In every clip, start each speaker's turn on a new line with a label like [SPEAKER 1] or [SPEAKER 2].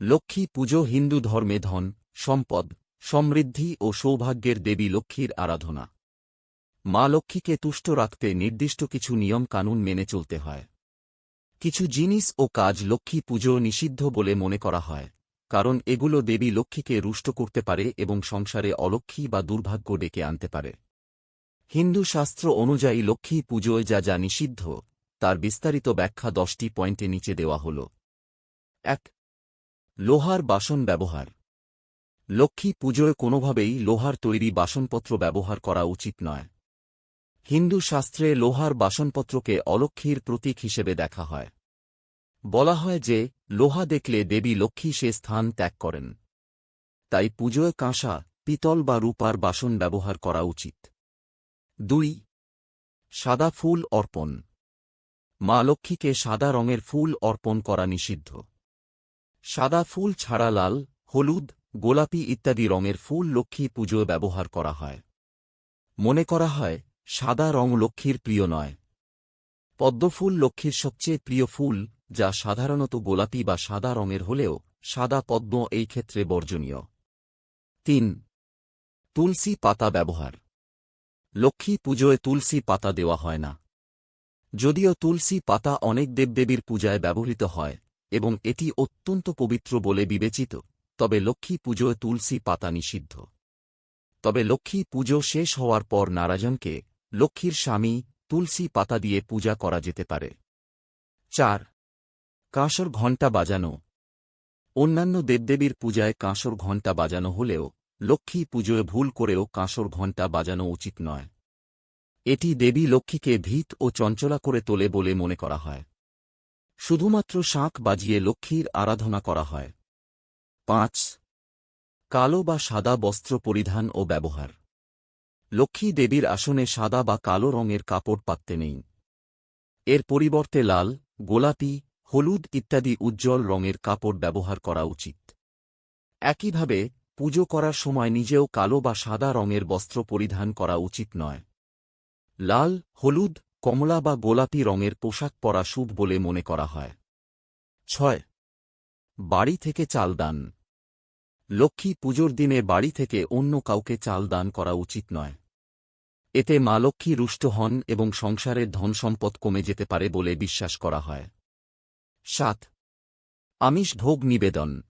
[SPEAKER 1] লক্ষ্মী পুজো হিন্দু ধর্মে ধন, সম্পদ, সমৃদ্ধি ও সৌভাগ্যের দেবী লক্ষ্মীর আরাধনা। মা লক্ষ্মীকে তুষ্ট রাখতে নির্দিষ্ট কিছু নিয়ম কানুন মেনে চলতে হয়। কিছু জিনিস ও কাজ লক্ষ্মী পুজো নিষিদ্ধ বলে মনে করা হয়, কারণ এগুলো দেবী লক্ষ্মীকে রুষ্ট করতে পারে এবং সংসারে অলক্ষ্মী বা দুর্ভাগ্য ডেকে আনতে পারে। হিন্দু শাস্ত্র অনুযায়ী লক্ষ্মী পুজোয় যা যা নিষিদ্ধ, তার বিস্তারিত ব্যাখ্যা দশটি পয়েন্টে নিচে দেওয়া হল। এক লোহার বাসন ব্যবহার। লক্ষ্মী পুজোয় কোনোভাবেই লোহার তৈরি বাসনপত্র ব্যবহার করা উচিত নয়। হিন্দু শাস্ত্রে লোহার বাসনপত্রকে অলক্ষীর প্রতীক হিসেবে দেখা হয়। বলা হয় যে, লোহা দেখলে দেবী লক্ষ্মী সে স্থান ত্যাগ করেন। তাই পুজোয় কাঁসা, পিতল বা রূপার বাসন ব্যবহার করা উচিত। দুই, সাদা ফুল অর্পণ। মা লক্ষ্মীকে সাদা রঙের ফুল অর্পণ করা নিষিদ্ধ। সাদা ফুল ছাড়া লাল, হলুদ, গোলাপি ইত্যাদি রঙের ফুল লক্ষ্মী পুজোয় ব্যবহার করা হয়। মনে করা হয়, সাদা রং লক্ষ্মীর প্রিয় নয়। পদ্মফুল লক্ষ্মীর সবচেয়ে প্রিয় ফুল, যা সাধারণত গোলাপি বা সাদা রঙের হলেও সাদা পদ্ম এই ক্ষেত্রে বর্জনীয়। তিন, তুলসী পাতা ব্যবহার। লক্ষ্মী পুজোয় তুলসী পাতা দেওয়া হয় না। যদিও তুলসী পাতা অনেক দেবদেবীর পূজায় ব্যবহৃত হয় এবং এটি অত্যন্ত পবিত্র বলে বিবেচিত, তবে লক্ষ্মী পুজোয় তুলসী পাতা নিষিদ্ধ। তবে লক্ষ্মী পুজো শেষ হওয়ার পর নারাজনকে লক্ষ্মীর স্বামী তুলসী পাতা দিয়ে পূজা করা যেতে পারে। চার, কাঁসর ঘণ্টা বাজানো। অন্যান্য দেবদেবীর পূজায় কাঁসর ঘণ্টা বাজানো হলেও লক্ষ্মী পুজোয় ভুল করেও কাঁসর ঘণ্টা বাজানো উচিত নয়। এটি দেবী লক্ষ্মীকে ভীত ও চঞ্চলা করে তোলে বলে মনে করা হয়। শুধুমাত্র শাঁখ বাজিয়ে লক্ষ্মীর আরাধনা করা হয়। পাঁচ, কালো বা সাদা বস্ত্র পরিধান ও ব্যবহার। লক্ষ্মী দেবীর আসনে সাদা বা কালো রঙের কাপড় পাততে নেই। এর পরিবর্তে লাল, গোলাপি, হলুদ ইত্যাদি উজ্জ্বল রঙের কাপড় ব্যবহার করা উচিত। একইভাবে, পুজো করার সময় নিজেও কালো বা সাদা রঙের বস্ত্র পরিধান করা উচিত নয়। লাল, হলুদ কমলা বা গোলাপি রঙের পোশাক পরা শুভ বলে মনে করা হয়। ছয়। বাড়ি থেকে চাল দান। লক্ষ্মী পুজোর দিনে বাড়ি থেকে অন্য কাউকে চাল দান করা উচিত নয়। এতে মা লক্ষ্মী রুষ্ট হন এবং সংসারের ধনসম্পদ কমে যেতে পারে বলে বিশ্বাস করা হয়। সাত। আমিষ ভোগ নিবেদন।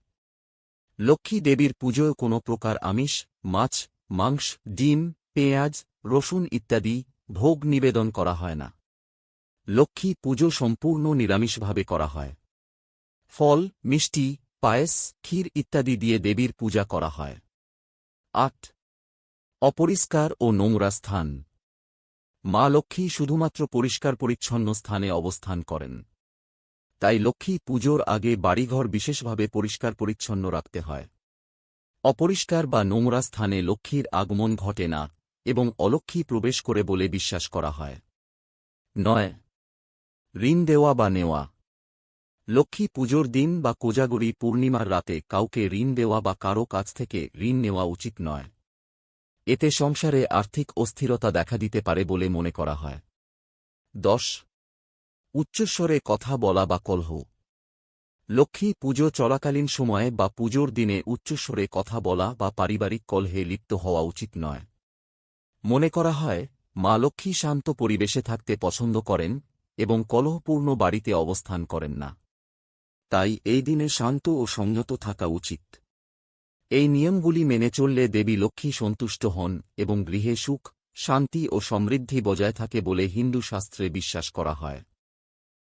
[SPEAKER 1] লক্ষ্মী দেবীর পুজোয় কোনো প্রকার আমিষ, মাছ, মাংস, ডিম, পেঁয়াজ, রসুন ইত্যাদি ভোগ নিবেদন করা হয় না। লক্ষ্মী পুজো সম্পূর্ণ নিরামিষভাবে করা হয়। ফল, মিষ্টি, পায়েস, ক্ষীর ইত্যাদি দিয়ে দেবীর পূজা করা হয়। আট। অপরিষ্কার ও নোংরা স্থান। মা লক্ষ্মী শুধুমাত্র পরিষ্কার পরিচ্ছন্ন স্থানে অবস্থান করেন। তাই লক্ষ্মী পুজোর আগে বাড়িঘর বিশেষভাবে পরিষ্কার পরিচ্ছন্ন রাখতে হয়। অপরিষ্কার বা নোংরা স্থানে লক্ষ্মীর আগমন ঘটে না। এবং অলক্ষ্মী প্রবেশ করে বলে বিশ্বাস করা হয়। নয়। ঋণ দেওয়া বা নেওয়া। লক্ষ্মী পুজোর দিন বা কোজাগরী পূর্ণিমার রাতে কাউকে ঋণ দেওয়া বা কারও কাছ থেকে ঋণ নেওয়া উচিত নয়। এতে সংসারে আর্থিক অস্থিরতা দেখা দিতে পারে বলে মনে করা হয়। দশ। উচ্চস্বরে কথা বলা বা কলহ। লক্ষ্মী পুজো চলাকালীন সময়ে বা পুজোর দিনে উচ্চস্বরে কথা বলা বা পারিবারিক কলহে লিপ্ত হওয়া উচিত নয়। মনে করা হয়, মা লক্ষ্মী শান্ত পরিবেশে থাকতে পছন্দ করেন এবং কলহপূর্ণ বাড়িতে অবস্থান করেন না। তাই এই দিনে শান্ত ও সংযত থাকা উচিত। এই নিয়মগুলি মেনে চললে দেবী লক্ষ্মী সন্তুষ্ট হন এবং গৃহে সুখ, শান্তি ও সমৃদ্ধি বজায় থাকে বলে হিন্দু শাস্ত্রে বিশ্বাস করা হয়।